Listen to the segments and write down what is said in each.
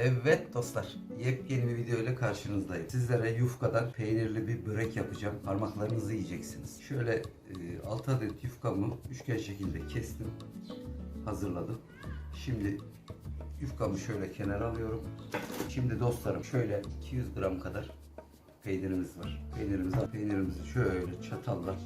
Evet dostlar, yepyeni bir video ile karşınızdayım. Sizlere yufkadan peynirli bir börek yapacağım. Parmaklarınızı yiyeceksiniz. Şöyle e, 6 adet yufkamı üçgen şekilde kestim, hazırladım. Şimdi yufkamı şöyle kenara alıyorum. Şimdi dostlarım şöyle 200 gram kadar peynirimiz var. Peynirimizi, peynirimizi şöyle çatalla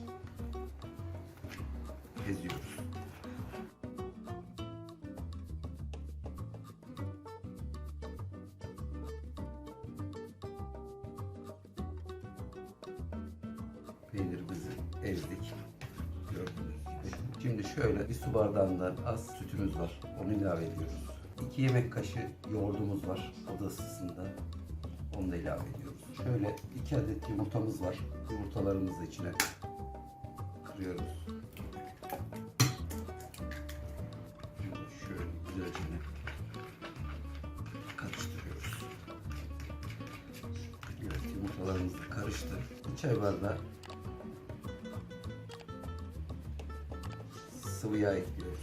peynirimizi ezdik. Gördüğünüz. Şimdi şöyle bir su bardağından az sütümüz var. Onu ilave ediyoruz. 2 yemek kaşığı yoğurdumuz var. Oda ısısında. Onu da ilave ediyoruz. Şöyle 2 adet yumurtamız var. Yumurtalarımızı içine kırıyoruz. Şöyle güzelce karıştırıyoruz. Evet yumurtalarımız da karıştı. Bir çay bardağı sıvı yağ ekliyoruz.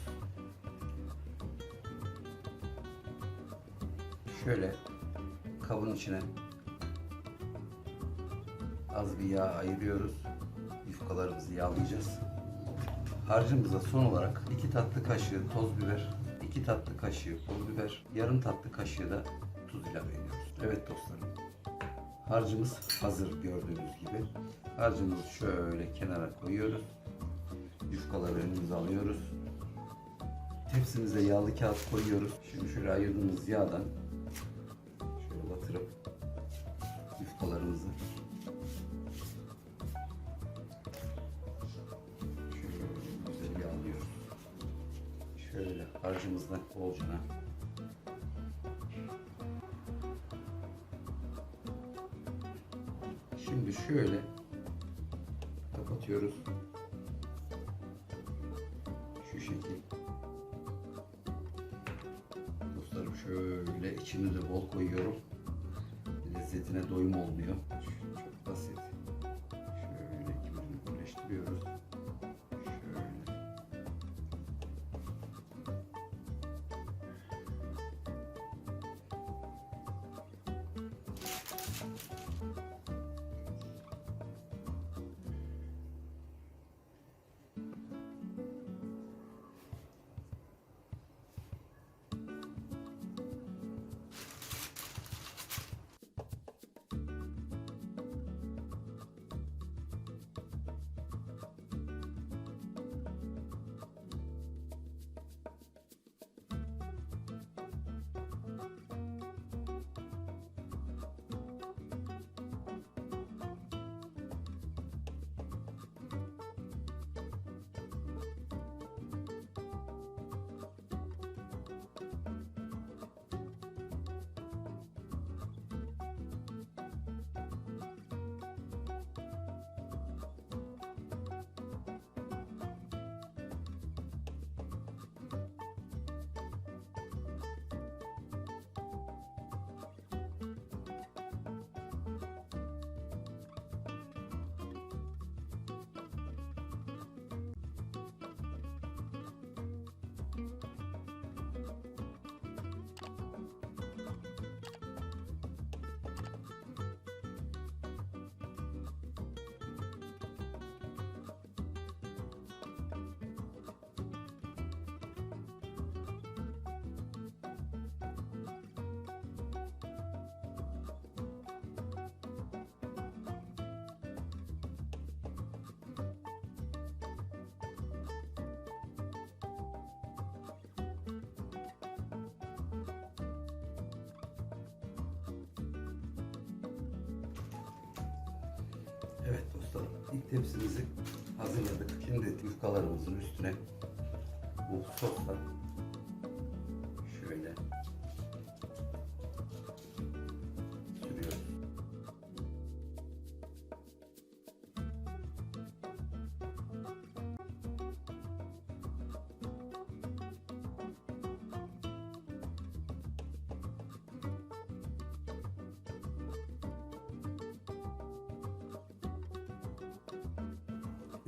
Şöyle kabın içine az bir yağ ayırıyoruz. Yufkalarımızı yağlayacağız. Harcımıza son olarak 2 tatlı kaşığı toz biber, 2 tatlı kaşığı pul biber, yarım tatlı kaşığı da tuz ilave ediyoruz. Evet dostlarım. Harcımız hazır gördüğünüz gibi. Harcımızı şöyle kenara koyuyoruz. Yufkaları önümüze alıyoruz. Tepsimize yağlı kağıt koyuyoruz. Şimdi şöyle ayırdığımız yağdan şöyle batırıp yufkalarımızı şöyle yağlıyoruz. Şöyle harcımızdan bolcana Şimdi şöyle kapatıyoruz. Şekil. Dostlarım şöyle içini de bol koyuyorum. Lezzetine doyum olmuyor. Evet dostlarım ilk tepsimizi hazırladık. Şimdi yufkalarımızın üstüne bu sosla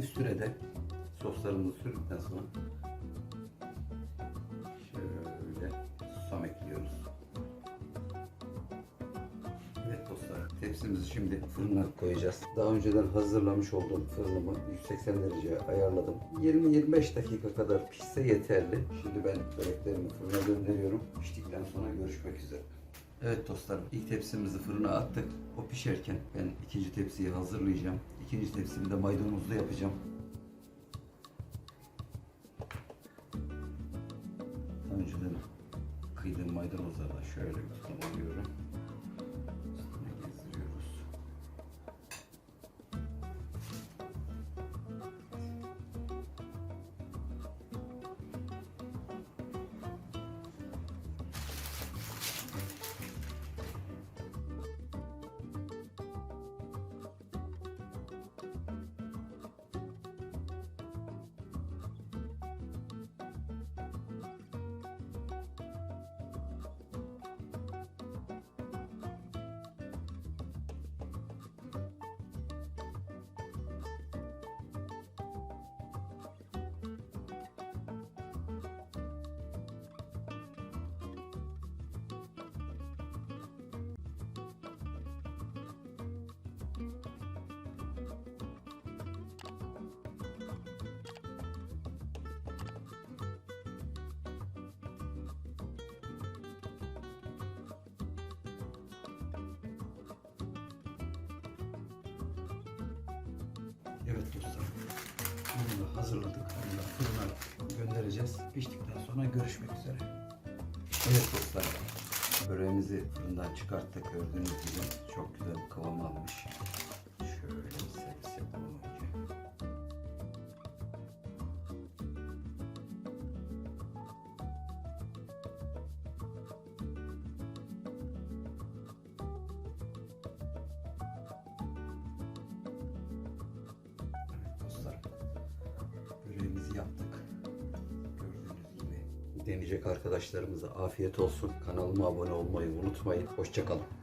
Üstüne de soslarımızı sürdükten sonra şöyle susam ekliyoruz. Evet dostlar, tepsimizi şimdi fırına koyacağız. Daha önceden hazırlamış olduğum fırınımı 180 dereceye ayarladım. 20-25 dakika kadar pişse yeterli. Şimdi ben böreklerimi fırına gönderiyorum. Piştikten sonra görüşmek üzere. Evet dostlarım, ilk tepsimizi fırına attık. O pişerken ben ikinci tepsiyi hazırlayacağım. İkinci tepsimi de maydanozlu yapacağım. Önceden kıydığım maydanozları da şöyle bir kullanıyorum. Üstüne Evet dostlar. Bunu da hazırladık. Bunu fırına göndereceğiz. Piştikten sonra görüşmek üzere. Evet dostlar. Böreğimizi fırından çıkarttık. Gördüğünüz gibi çok güzel bir kıvam almış. Yaptık. Gördüğünüz gibi. Deneyecek arkadaşlarımıza afiyet olsun. Kanalıma abone olmayı unutmayın. Hoşçakalın.